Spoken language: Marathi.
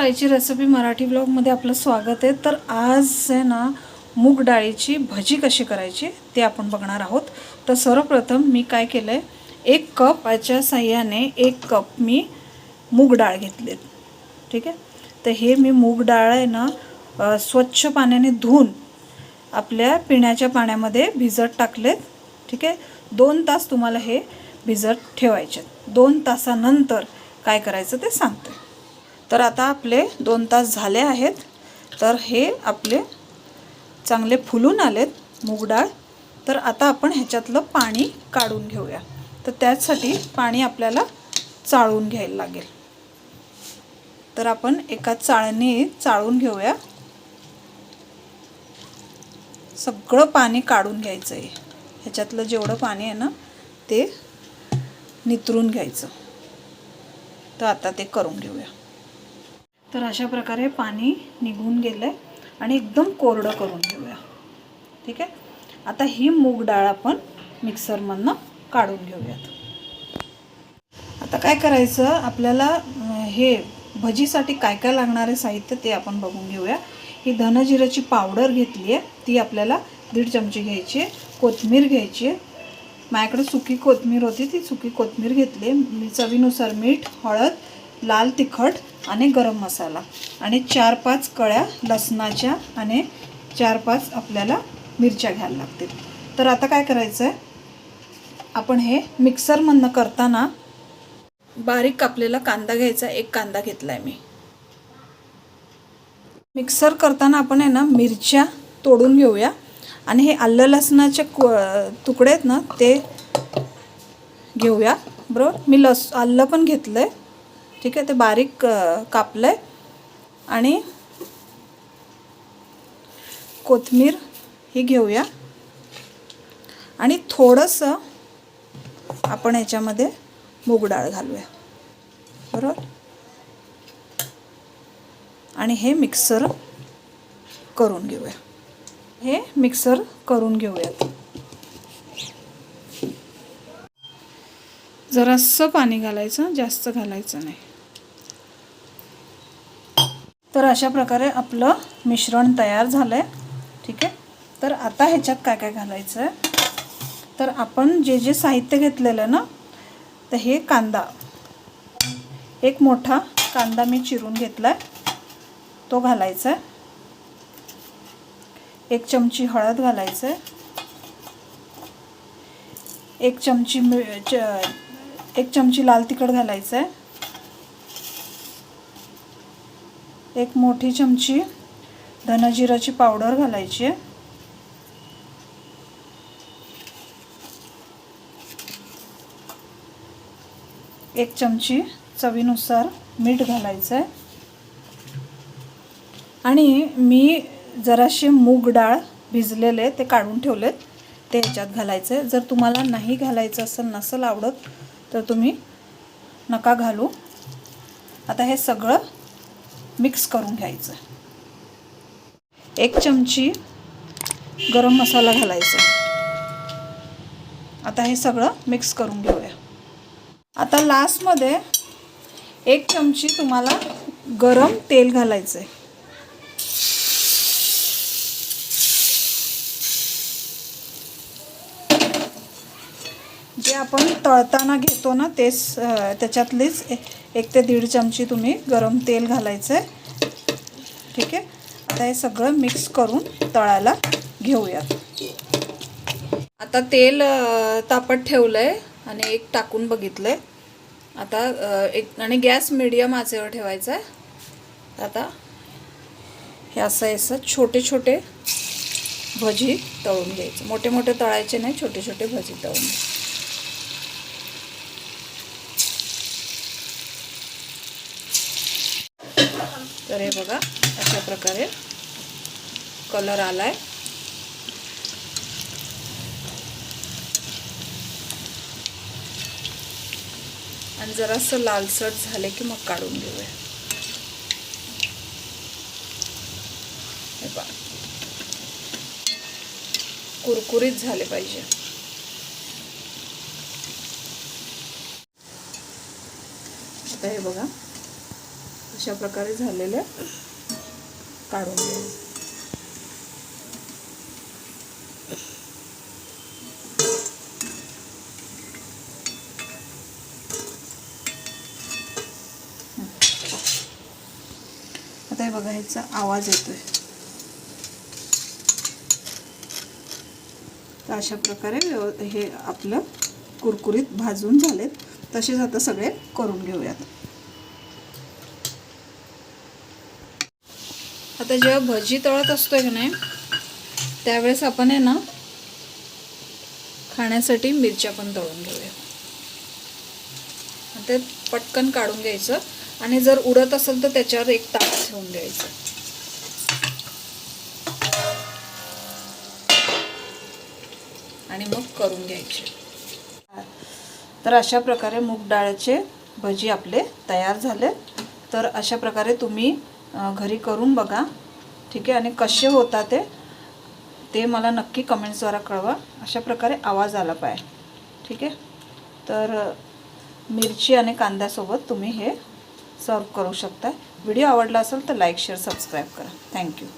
आईची रेसिपी मराठी ब्लॉगमध्ये आपलं स्वागत आहे. तर आज आहे ना मूग डाळीची भजी कशी करायची ते आपण बघणार आहोत. तर सर्वप्रथम मी काय केलं आहे एक कप याच्या साह्याने एक कप मी मूग डाळ घेतली ठीक आहे? तर हे मी मूग डाळ आहे ना स्वच्छ पाण्याने धुवून आपल्या पिण्याच्या पाण्यामध्ये भिजत टाकलेत. ठीक आहे? दोन तास तुम्हाला हे भिजत ठेवायचे दोन तासानंतर काय करायचं ते सांगते. तर आता आपले दोन तास झाले आहेत. तर हे आपले चांगले फुलून आलेत मूग डाळ. तर आता आपण ह्याच्यातलं पाणी काढून घेऊया. तर त्यासाठी पाणी आपल्याला चाळून घ्यायला लागेल. तर आपण एका चाळणी चाळून घेऊया. सगळं पाणी काढून घ्यायचं आहे ह्याच्यातलं जेवढं पाणी आहे ना ते नितरून घ्यायचं. तर आता ते करून घेऊया. तर अशा प्रकारे पाणी निघून गेलं आहे आणि एकदम कोरडं करून घेऊया. ठीक आहे? आता ही मूग डाळ आपण मिक्सरमधनं काढून घेऊयात. आता काय करायचं? आपल्याला हे भजीसाठी काय काय लागणारे साहित्य ते आपण बघून घेऊया. ही धनजिराची पावडर घेतली आहे ती आपल्याला दीड चमची घ्यायची आहे. कोथमीर घ्यायची आहे. माझ्याकडे सुकी कोथमीर होती. ती सुकी कोथमीर घेतली आहे चवीनुसार मीठ हळद लाल तिखट आणि गरम मसाला. आणि चार पाच कळ्या लसणाच्या आणि चार पाच आपल्याला मिरच्या घ्यायला लागतील. तर आता काय करायचं आहे आपण हे मिक्सरमधनं करताना बारीक कापलेला कांदा घ्यायचा. एक कांदा घेतला आहे मी. मिक्सर करताना आपण आहे ना मिरच्या तोडून घेऊया. आणि हे आलं लसणाचे तुकडे आहेत ना ते घेऊया. बरोबर? मी लस आलं पण घेतलं आहे ठीक आहे ते बारीक कापलं आहे आणि कोथिंबीर ही घेऊया. आणि थोडंसं आपण याच्यामध्ये मूग डाळ घालूया. बरोबर? आणि हे मिक्सर करून घेऊया. हे मिक्सर करून घेऊयात. जरासं पाणी घालायचं जास्त घालायचं नाही. तर अशा प्रकारे आपलं मिश्रण तयार झालं आहे ठीक आहे? तर आता ह्याच्यात काय काय घालायचं आहे तर आपण जे जे साहित्य घेतलेलं आहे ना तर हे कांदा. एक मोठा कांदा मी चिरून घेतला आहे तो घालायचा आहे एक चमची हळद घालायचं आहे एक चमची मि च एक चमची लाल तिखट घालायचं आहे एक मोठी चमची धनजिराची पावडर घालायची आहे. एक चमची चवीनुसार मीठ घालायचं आहे. आणि मी जराशे मूग डाळ भिजलेले ते काढून ठेवलेत ते ह्याच्यात घालायचं आहे. जर तुम्हाला नाही घालायचं असेल नसेल आवडत तर तुम्ही नका घालू. आता हे सगळं मिक्स करून घ्यायचं. एक चमची गरम मसाला घालायचा. आता हे सगळं मिक्स करून घेऊया. आता लास्टमध्ये एक चमची तुम्हाला गरम तेल घालायचं आहे जे आपण तळताना घेतो ना तेच त्याच्यातलीच एक ते दीड चमची तुम्ही गरम तेल घालायचं आहे ठीक आहे? आता हे सगळं मिक्स करून तळायला घेऊयात. आता तेल तापत ठेवलं आहे आणि एक टाकून बघितलं आहे आता एक आणि गॅस मिडियम आचेवर ठेवायचा आहे आता हे असं असं छोटे छोटे भजी तळून घ्यायचे. मोठे मोठे तळायचे नाही छोटे छोटे भजी तळून घ्यायचे. तर हे बघा अशा प्रकारे कलर आलाय. आणि जरासं लालसट झाले की मग काढून घेऊया. हे कुरकुरीत झाले पाहिजे. आता हे बघा. अशा प्रकारे झालेल्या काढून घेऊ. आता हे बघा ह्याचा आवाज येतोय. तर अशा प्रकारे व्यव- हे आपलं कुरकुरीत भाजून झालेत. तसेच आता सगळे करून घेऊयात. आता जेव्हा भजी तळत असतोय का नाही त्यावेळेस आपण आहे ना खाण्यासाठी मिरच्या पण तळून घेऊया. ते पटकन काढून घ्यायचं आणि जर उडत असेल तर त्याच्यावर एक तास ठेवून द्यायचं आणि मग करून घ्यायचे. तर अशा प्रकारे मूग डाळचे भजी आपले तयार झाले. तर अशा प्रकारे तुम्ही घरी करून बघा. ठीक आहे? आणि कसे होता ते ते मला नक्की कमेंट्सद्वारा कळवा. अशा प्रकारे आवाज आला पाहिजे ठीक आहे? तर मिरची आणि कांद्यासोबत तुम्ही हे सर्व करू शकता व्हिडिओ आवडला असेल तर लाईक शेअर सबस्क्राईब करा. Thank you